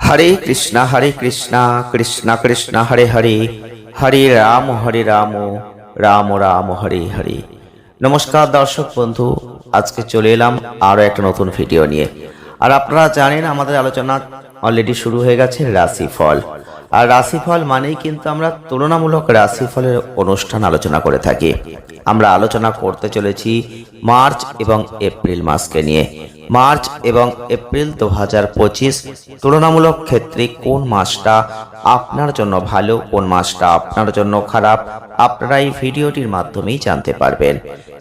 হরে কৃষ্ণ হরে কৃষ্ণ কৃষ্ণ কৃষ্ণ, হরে হরে হরে রাম হরে রাম রাম রাম, হরে হরে। নমস্কার দর্শক বন্ধু, আজকে চলে এলাম আরও একটা নতুন ভিডিও নিয়ে। আর আপনারা জানেন, আমাদের আলোচনা অলরেডি শুরু হয়ে গেছে রাশিফল। আর রাশিফল মানেই কিন্তু আমরা তুলনামূলক রাশিফলের অনুষ্ঠান আলোচনা করে থাকি। আমরা আলোচনা করতে চলেছি মার্চ এবং এপ্রিল মাসকে নিয়ে। মার্চ এবং এপ্রিল দু হাজার পঁচিশ তুলনামূলক ক্ষেত্রে কোন মাসটা আপনার জন্য ভালো, কোন মাসটা আপনার জন্য খারাপ, আপনারা এই ভিডিওটির মাধ্যমেই জানতে পারবেন।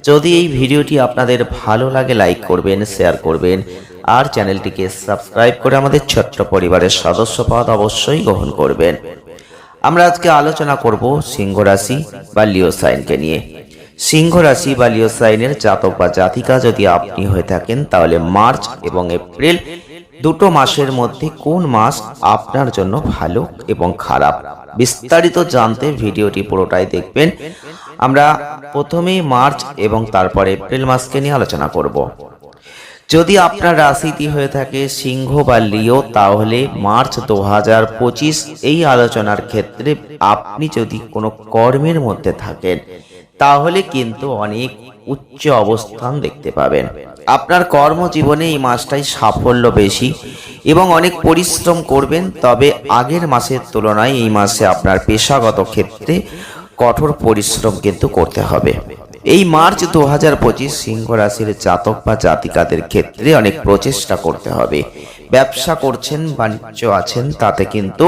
যদি এই ভিডিওটি আপনাদের ভালো লাগে, লাইক করবেন, শেয়ার করবেন আর চ্যানেলটিকে সাবস্ক্রাইব করে আমাদের ছোট্ট পরিবারের সদস্য পদ অবশ্যই গ্রহণ করবেন। আমরা আজকে আলোচনা করব সিংহ রাশি বা লিও সাইনকে নিয়ে। সিংহ রাশি বা লিও সাইনের জাতক বা জাতিকা যদি আপনি হয়ে থাকেন, তাহলে মার্চ এবং এপ্রিল দুটো মাসের মধ্যে কোন মাস আপনার জন্য ভালো এবং খারাপ, বিস্তারিত জানতে ভিডিওটি পুরোটাই দেখবেন। আমরা প্রথমেই মার্চ এবং তারপর এপ্রিল মাসকে নিয়ে আলোচনা করব। যদি আপনার রাশিটি হয়ে থাকে সিংহ বা লিও তাহলে মার্চ দু হাজার পঁচিশ এই আলোচনার ক্ষেত্রে আপনি যদি কোনো কর্মের মধ্যে থাকেন, তাহলে কিন্তু অনেক উচ্চ অবস্থান দেখতে পাবেন। আপনার কর্মজীবনে এই মাসটাই সাফল্য বেশি এবং অনেক পরিশ্রম করবেন, তবে আগের মাসের তুলনায় এই মাসে আপনার পেশাগত ক্ষেত্রে কঠোর পরিশ্রম কিন্তু করতে হবে। এই মার্চ দু হাজার পঁচিশ সিংহ রাশির জাতক বা জাতিকাদের ক্ষেত্রে অনেক প্রচেষ্টা করতে হবে। ব্যবসা করছেন, বাণিজ্য আছেন, তাতে কিন্তু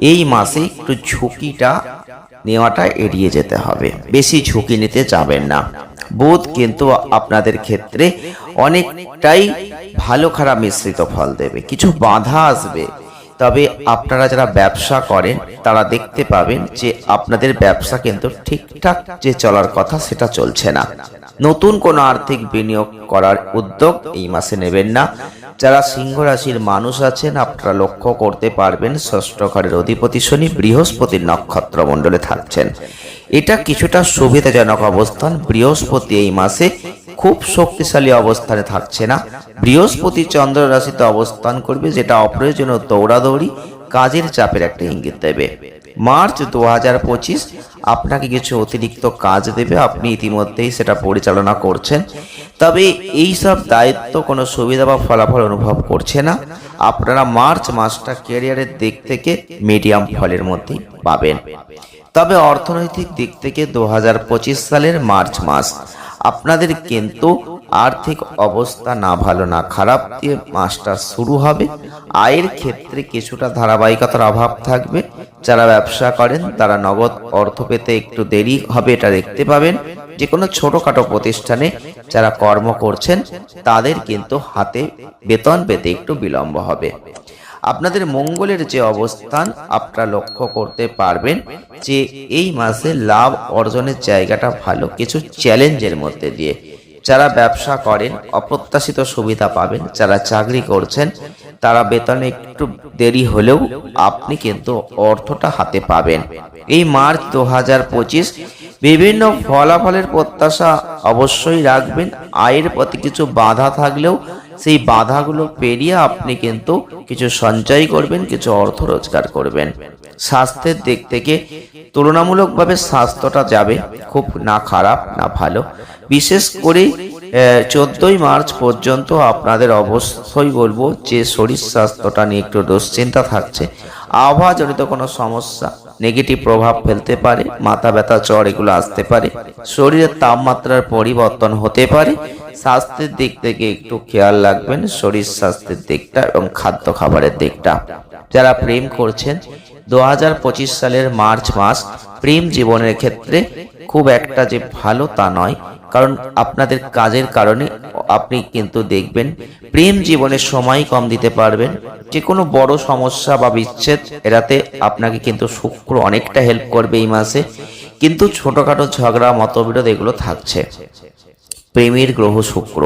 এই মাসে একটু ঝুঁকিটা নেওয়াটা এড়িয়ে যেতে হবে। বেশি ঝুঁকি নিতে যাবেন না। বোধ কিন্তু আপনাদের ক্ষেত্রে অনেকটাই ভালো খারাপ মিশ্রিত ফল দেবে। কিছু বাধা আসবে। তবে আপনারা যারা ব্যবসা করেন, তারা দেখতে পাবেন যে আপনাদের ব্যবসা কিন্তু ঠিকঠাক যে চলার কথা সেটা চলছে না। নতুন কোনো আর্থিক বিনিয়োগ করার উদ্যোগ এই মাসে নেবেন না। যারা সিংহ রাশির মানুষ আছেন, আপনারা লক্ষ্য করতে পারবেন, ষষ্ঠ ঘরের অধিপতি শনি বৃহস্পতির নক্ষত্র মণ্ডলে থাকছেন। এটা কিছুটা সুবিধাজনক অবস্থান। বৃহস্পতি এই মাসে খুব শক্তিশালী অবস্থানে থাকছে না। বৃহস্পতি চন্দ্র রাশিতে অবস্থান করবে, যেটা অপ্রয়োজনীয় দৌড়াদৌড়ি কাজের চাপের একটা ইঙ্গিত দেবে। মার্চ দু হাজার পঁচিশ, আপনাকে কিছু অতিরিক্ত কাজ দেবে, আপনি ইতিমধ্যেই সেটা পরিচালনা করছেন। তবে এই সব দায়িত্ব কোনো সুবিধা বা ফলাফল অনুভব করছে না। আপনারা মার্চ মাসটা ক্যারিয়ারের দিক থেকে মিডিয়াম ফলের মধ্যেই পাবেন। তবে অর্থনৈতিক দিক থেকে দু হাজার পঁচিশ সালের মার্চ মাস আপনাদের কিন্তু আর্থিক অবস্থা না ভালো, না খারাপ দিয়ে মাসটা শুরু হবে। আয়ের ক্ষেত্রে কিছুটা ধারাবাহিকতার অভাব থাকবে। যারা ব্যবসা করেন, তারা নগদ অর্থ পেতে একটু দেরি হবে, এটা দেখতে পাবেন। যে কোনো ছোটখাটো প্রতিষ্ঠানে যারা কর্ম করছেন, তাদের কিন্তু হাতে বেতন পেতে একটু বিলম্ব হবে। আপনাদের মঙ্গলের যে অবস্থান আপনারা লক্ষ্য করতে পারবেন যে এই মাসে লাভ অর্জনের জায়গাটা ভালো, কিছু চ্যালেঞ্জের মধ্যে দিয়ে। যারা ব্যবসা করেন, অপ্রত্যাশিত সুবিধা পাবেন, যারা চাকরি করছেন, তারা বেতনে একটু দেরি হলেও আপনি কিন্তু অর্থটা হাতে পাবেন। এই মার্চ দু হাজার পঁচিশ বিভিন্ন ফলাফলের প্রত্যাশা অবশ্যই রাখবেন। আয়ের প্রতি কিছু বাধা থাকলেও সেই বাধাগুলো পেরিয়ে আপনি কিন্তু কিছু সঞ্চয় করবেন, কিছু অর্থ রোজগার করবেন। স্বাস্থ্যের দিক থেকে তুলনামূলকভাবে স্বাস্থ্যটা যাবে খুব না খারাপ, না ভালো। বিশেষ করে চোদ্দই মার্চ পর্যন্ত আপনাদের অবশ্যই বলব যে শরীর স্বাস্থ্যটা নিয়ে একটু দুশ্চিন্তা থাকছে। আবহাওয়া আবহাওয়াজনিত কোনো সমস্যা নেগেটিভ প্রভাব ফেলতে পারে, মাথা ব্যথা, জ্বর এগুলো আসতে পারে। শরীরের তাপমাত্রার পরিবর্তন হতে পারে। স্বাস্থ্যের দিক থেকে একটু খেয়াল রাখবেন, শরীর স্বাস্থ্যের দিকটা এবং খাদ্য খাবারের দিকটা। যারা প্রেম করছেন দু হাজার পঁচিশ সালের মার্চ মাস প্রেম জীবনের ক্ষেত্রে খুব একটা যে ভালো তা নয়, কারণ আপনাদের কাজের কারণে আপনি কিন্তু দেখবেন প্রেম জীবনে সময় কম দিতে পারবেন। যে কোনো বড় সমস্যা বা বিচ্ছেদ এড়াতে আপনাকে কিন্তু শুক্র অনেকটা হেল্প করবে এই মাসে। কিন্তু ছোটোখাটো ঝগড়া, মতবিরোধ এগুলো থাকছে। প্রেমের গ্রহ শুক্র।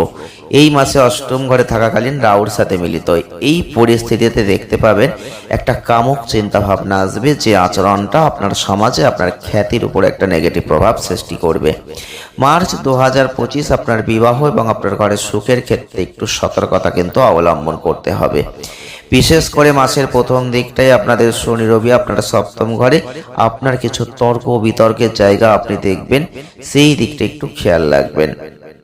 এই মাসে অষ্টম ঘরে থাকাকালীন রাউর সাথে মিলিত। এই পরিস্থিতিতে দেখতে পাবেন, একটা কামক চিন্তা ভাবনা আসবে যে আচরণটা আপনার সমাজে আপনার খ্যাতির উপর একটা নেগেটিভ প্রভাব সৃষ্টি করবে। মার্চ দু হাজার পঁচিশ আপনার বিবাহ এবং আপনার ঘরের সুখের ক্ষেত্রে একটু সতর্কতা কিন্তু অবলম্বন করতে হবে। বিশেষ করে মাসের প্রথম দিকটাই আপনাদের শনি রবি আপনার সপ্তম ঘরে আপনার কিছু তর্ক বিতর্কের জায়গা আপনি দেখবেন, সেই দিকটা একটু খেয়াল রাখবেন।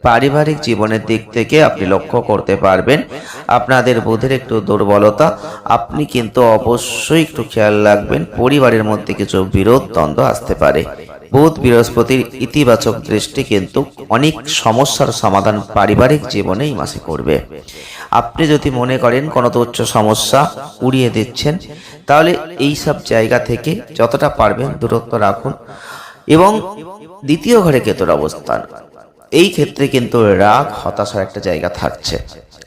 পারিবারিক জীবনের দিক থেকে আপনি লক্ষ্য করতে পারবেন। আপনাদের বোধের একটু দুর্বলতা, আপনি কিন্তু অবশ্যই একটু খেয়াল রাখবেন, পরিবারের মধ্যে কিছু বিরোধ দ্বন্দ্ব আসতে পারে। বুধ বৃহস্পতির ইতিবাচক দৃষ্টি কিন্তু অনেক সমস্যার সমাধান পারিবারিক জীবনে এই মাসে করবে। আপনি যদি মনে করেন কোনো তুচ্ছ সমস্যা উড়িয়ে দিচ্ছেন, তাহলে এই সব জায়গা থেকে যতটা পারবেন দূরত্ব রাখুন। এবং দ্বিতীয় ঘরে কেতুর অবস্থান। এই ক্ষেত্রে কিন্তু রাগ, হতাশার একটা জায়গা থাকছে।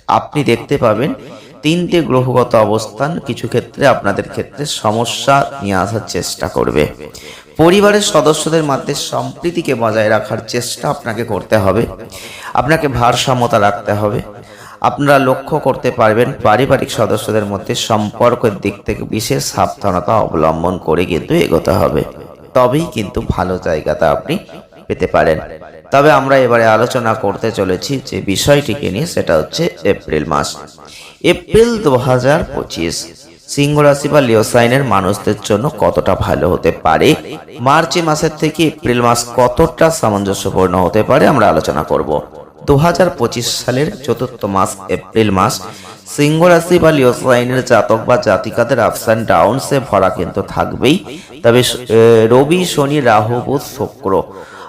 আপনি দেখতে পাবেন তিনটে গ্রহগত অবস্থান কিছু ক্ষেত্রে আপনাদের ক্ষেত্রে সমস্যা নিয়ে আসার চেষ্টা করবে। পরিবারের সদস্যদের মধ্যে সম্প্রীতিকে বজায় রাখার চেষ্টা আপনাকে করতে হবে। আপনাকে ভারসাম্যতা রাখতে হবে। আপনারা লক্ষ্য করতে পারবেন পারিবারিক সদস্যদের মধ্যে সম্পর্কের দিক থেকে বিশেষ সাবধানতা অবলম্বন করে কিন্তু এগোতে হবে। তবেই কিন্তু ভালো জায়গাটা আপনি পেতে পারেন। তবে আমরা এবারে আলোচনা করতে চলেছি যে বিষয়টিকে নিয়ে, সেটা হচ্ছে এপ্রিল মাস। এপ্রিল দু হাজার পঁচিশ, সিংহ রাশি বা লিও সাইনের মানুষদের জন্য কতটা ভালো হতে পারে? মার্চ মাসের থেকে এপ্রিল মাস কতটা সামঞ্জস্যপূর্ণ হতে পারে, আমরা আলোচনা করব। দু হাজার পঁচিশ সালের চতুর্থ মাস এপ্রিল মাস, সিংহ রাশি বা লিও সাইনের জাতক বা জাতিকাদের আপস অ্যান্ড ডাউনসে ভরা কিন্তু থাকবেই। তবে রবি, শনি, রাহু, বুধ, শুক্র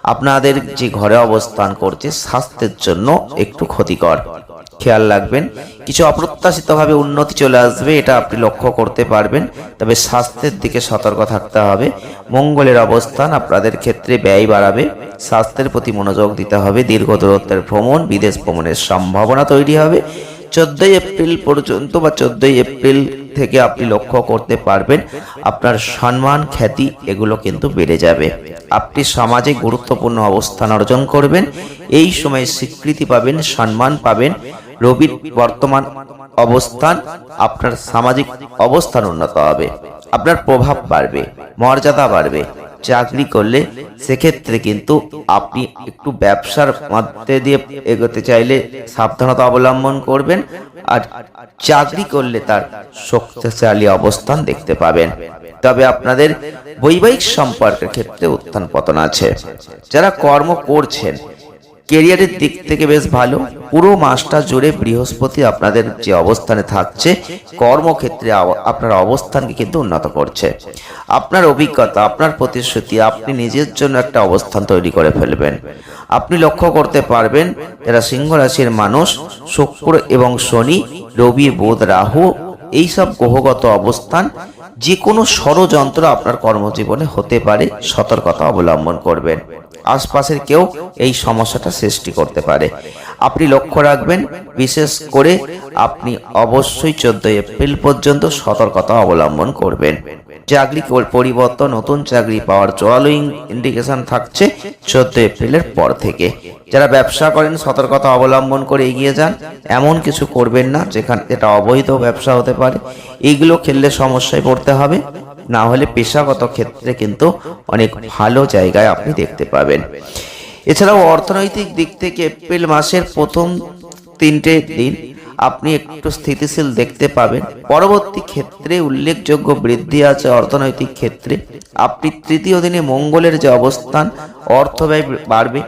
আপনাদের যে ঘরে অবস্থান করছে, স্বাস্থ্যের জন্য একটু ক্ষতিকর। খেয়াল রাখবেন, কিছু অপ্রত্যাশিতভাবে উন্নতি চলে আসবে, এটা আপনি লক্ষ্য করতে পারবেন, তবে স্বাস্থ্যের দিকে সতর্ক থাকতে হবে। মঙ্গলের অবস্থান আপনাদের ক্ষেত্রে ব্যয় বাড়াবে, স্বাস্থ্যের প্রতি মনোযোগ দিতে হবে, দীর্ঘ দূরত্বের ভ্রমণ, বিদেশ ভ্রমণের সম্ভাবনা তৈরি হবে। চোদ্দই এপ্রিল পর্যন্ত বা চোদ্দই এপ্রিল থেকে আপনি লক্ষ্য করতে পারবেন, আপনার সম্মান, খ্যাতি, এগুলো কিন্তু বেড়ে যাবে। আপনি সমাজে গুরুত্বপূর্ণ অবস্থান অর্জন করবেন, এই সময় স্বীকৃতি পাবেন, সম্মান পাবেন, রবির বর্তমান অবস্থান, আপনার সামাজিক অবস্থান উন্নত হবে, আপনার প্রভাব বাড়বে, মর্যাদা বাড়বে চাকরি করলে সেক্ষেত্রে কিন্তু আপনি একটু ব্যবসার মধ্যে দিয়ে এগোতে চাইলে সাবধানতা অবলম্বন করবেন আর চাকরি করলে তার শক্তিশালী অবস্থান দেখতে পাবেন। তবে আপনাদের বৈবাহিক সম্পর্কের ক্ষেত্রে উত্থান পতন আছে। যারা কর্ম করছেন কেরিয়ারের দিক থেকে বেশ ভালো। পুরো মাসটা জুড়ে বৃহস্পতি আপনাদের যে অবস্থানে থাকছে, কর্মক্ষেত্রে আপনার অবস্থানকে কিন্তু উন্নত করছে। আপনার অভিজ্ঞতা, আপনার প্রতিশ্রুতি, আপনি নিজের জন্য একটা অবস্থান তৈরি করে ফেলবেন। আপনি লক্ষ্য করতে পারবেন, যারা সিংহ রাশির মানুষ, শুক্র এবং শনি, রবি, বুধ, রাহু, এইসব গ্রহগত অবস্থান যে কোনো ষড়যন্ত্র আপনার কর্মজীবনে হতে পারে, সতর্কতা অবলম্বন করবেন। আশপাশের কেউ এই সমস্যাটা সৃষ্টি করতে পারে। আপনি লক্ষ্য রাখবেন, বিশেষ করে আপনি অবশ্যই চোদ্দই এপ্রিল পর্যন্ত সতর্কতা অবলম্বন করবেন। চাকরি কর- পরিবর্তন, নতুন চাকরি পাওয়ার জোরালো ইন্ডিকেশন থাকছে চোদ্দ এপ্রিলের পর থেকে। যারা ব্যবসা করেন, সতর্কতা অবলম্বন করে এগিয়ে যান। এমন কিছু করবেন না, যেখানে এটা অবৈধ ব্যবসা হতে পারে। এইগুলো খেললে সমস্যায় পড়তে হবে। না হলে পেশাগত ক্ষেত্রে কিন্তু অনেক ভালো জায়গায় আপনি দেখতে পাবেন। এছাড়াও অর্থনৈতিক দিক থেকে এপ্রিল মাসের প্রথম তিনটে দিন আপনি একটু স্থিতিশীল দেখতে পাবেন। পরবর্তী ক্ষেত্রে উল্লেখযোগ্য বৃদ্ধি আছে অর্থনৈতিক ক্ষেত্রে। আপনি তৃতীয় দিনে মঙ্গলের যে অবস্থান অর্থ ব্যয় বাড়বে।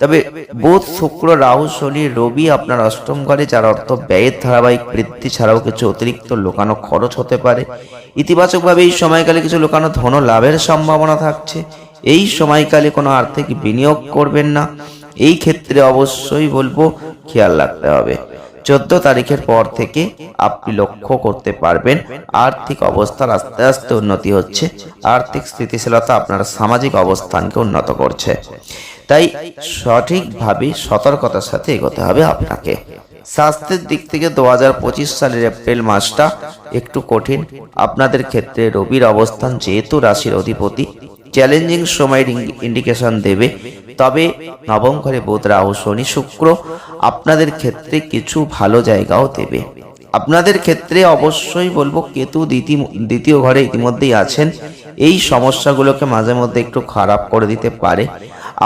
তবে বুধ, শুক্র, রাহু, শনি, রবি আপনার অষ্টম ঘরে, যার অর্থ ব্যয়ের ধারাবাহিক বৃদ্ধি ছাড়াও কিছু অতিরিক্ত লোকানো খরচ হতে পারে। ইতিবাচকভাবে এই সময়কালে কিছু লোকানো ধন লাভের সম্ভাবনা থাকছে। এই সময়কালে কোনো আর্থিক বিনিয়োগ করবেন না। এই ক্ষেত্রে অবশ্যই বলব, খেয়াল রাখতে হবে। চোদ্দ তারিখের পর থেকে আপনি লক্ষ্য করতে পারবেন, আর্থিক অবস্থার আস্তে আস্তে উন্নতি হচ্ছে, আর্থিক স্থিতিশীলতা আপনার সামাজিক অবস্থানকে উন্নত করছে। তাই সঠিকভাবে সতর্কতার সাথে এগোতে হবে আপনাকে। স্বাস্থ্যের দিক থেকে দু হাজার পঁচিশ সালের এপ্রিল মাসটা একটু কঠিন। আপনাদের ক্ষেত্রে রবির অবস্থান যেহেতু রাশির অধিপতি, চ্যালেঞ্জিং সময়ের ইন্ডিকেশন দেবে। তবে নবম ঘরে বুধ রাহু শনি শুক্র আপনাদের ক্ষেত্রে কিছু ভালো জায়গাও দেবে। আপনাদের ক্ষেত্রে অবশ্যই বলব কেতু দ্বিতীয় ঘরে ইতিমধ্যেই আছেন। এই সমস্যাগুলোকে মাঝে মধ্যে একটু খারাপ করে দিতে পারে।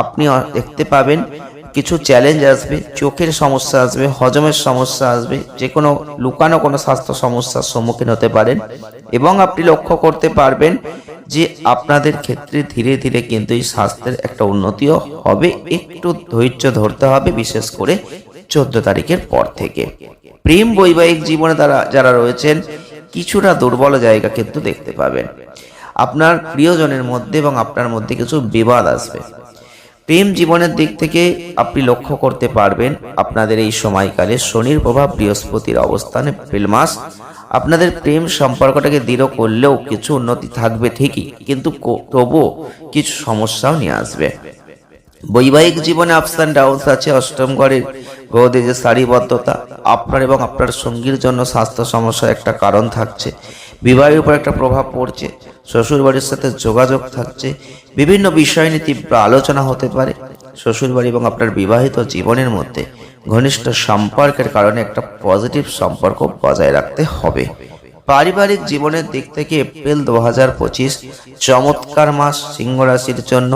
আপনি দেখতে পাবেন কিছু চ্যালেঞ্জ আসবে, চোখের সমস্যা আসবে, হজমের সমস্যা আসবে যে কোনো লুকানো কোনো স্বাস্থ্য সমস্যার সম্মুখীন হতে পারেন। এবং আপনি লক্ষ্য করতে পারবেন যে আপনাদের ক্ষেত্রে ধীরে ধীরে কিন্তু এই স্বাস্থ্যের একটা উন্নতিও হবে, একটু ধৈর্য ধরতে হবে, বিশেষ করে চোদ্দ তারিখের পর থেকে। প্রেম বৈবাহিক জীবনে তারা, যারা রয়েছেন, কিছুটা দুর্বল জায়গা কিন্তু দেখতে পাবেন। আপনার প্রিয়জনের মধ্যে এবং আপনার মধ্যে কিছু বিবাদ আসবে। প্রেম জীবনের দিক থেকে আপনি লক্ষ্য করতে পারবেন, আপনাদের এই সময়কালে শনির প্রভাব বৃহস্পতির অবস্থানে এপ্রিল মাস আপনাদের প্রেম সম্পর্কটাকে দৃঢ় করলেও কিছু উন্নতি থাকবে ঠিকই, কিন্তু তবুও কিছু সমস্যাও নিয়ে আসবে। বৈবাহিক জীবনে আপস অ্যান্ড ডাউনস আছে, অষ্টম ঘরের গ্রহদের যে সারিবদ্ধতা, আপনার এবং আপনার সঙ্গীর জন্য স্বাস্থ্য সমস্যার একটা কারণ থাকছে, বিবাহের উপর একটা প্রভাব পড়ছে শ্বশুর বাড়ির সাথে যোগাযোগ থাকছে, বিভিন্ন বিষয় নিয়ে তীব্র আলোচনা হতে পারে শ্বশুর বাড়ি এবং আপনার বিবাহিত জীবনের মধ্যে। ঘনিষ্ঠ সম্পর্কের কারণে একটা পজিটিভ সম্পর্ক বজায় রাখতে হবে। পারিবারিক জীবনের দিক থেকে এপ্রিল দু হাজার পঁচিশ, চমৎকার মাস সিংহ রাশির জন্য,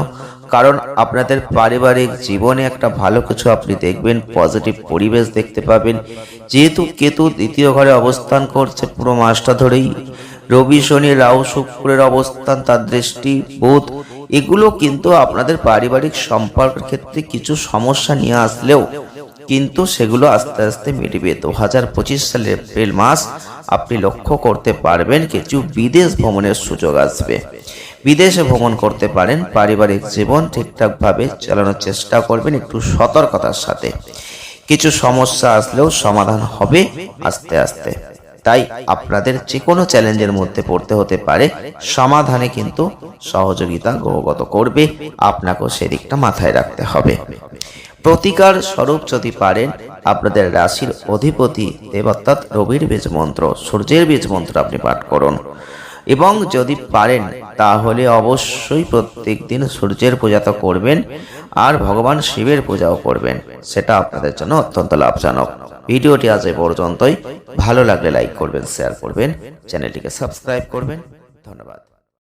কারণ আপনাদের পারিবারিক জীবনে একটা ভালো কিছু আপনি দেখবেন, পজিটিভ পরিবেশ দেখতে পাবেন। যেহেতু কেতু দ্বিতীয় ঘরে অবস্থান করছে পুরো মাসটা ধরেই। রবি, শনি, রাহু, শুক্রের অবস্থান, তার দৃষ্টি, বোধ, এগুলো কিন্তু আপনাদের পারিবারিক সম্পর্কের ক্ষেত্রে কিছু সমস্যা নিয়ে আসলেও কিন্তু সেগুলো আস্তে আস্তে মিটবে। দু হাজার পঁচিশ সালের এপ্রিল মাস আপনি লক্ষ্য করতে পারবেন কিছু বিদেশ ভ্রমণের সুযোগ আসবে। বিদেশে ভ্রমণ করতে পারেন, পারিবারিক জীবন ঠিকঠাকভাবে চালানোর চেষ্টা করবেন, একটু সতর্কতার সাথে। কিছু সমস্যা আসলেও সমাধান হবে আস্তে আস্তে। তাই আপনাদের যে কোনো চ্যালেঞ্জের মধ্যে পড়তে হতে পারে, সমাধানে কিন্তু সহযোগিতা গ্রহগত করবে, আপনাকেও সেদিকটা মাথায় রাখতে হবে। প্রতিকার স্বরূপ যদি পারেন, আপনাদের রাশির অধিপতি দেব অর্থাৎ রবির বীজ মন্ত্র সূর্যের বীজ মন্ত্র আপনি পাঠ করুন। এবং যদি পারেন, তাহলে অবশ্যই প্রত্যেক দিন সূর্যের পূজা তো করবেন, আর ভগবান শিবের পূজাও করবেন। সেটা আপনাদের জন্য অত্যন্ত লাভজনক। ভিডিওটি আজ এ পর্যন্তই। ভালো লাগলে লাইক করবেন, শেয়ার করবেন, চ্যানেলটিকে সাবস্ক্রাইব করবেন। ধন্যবাদ।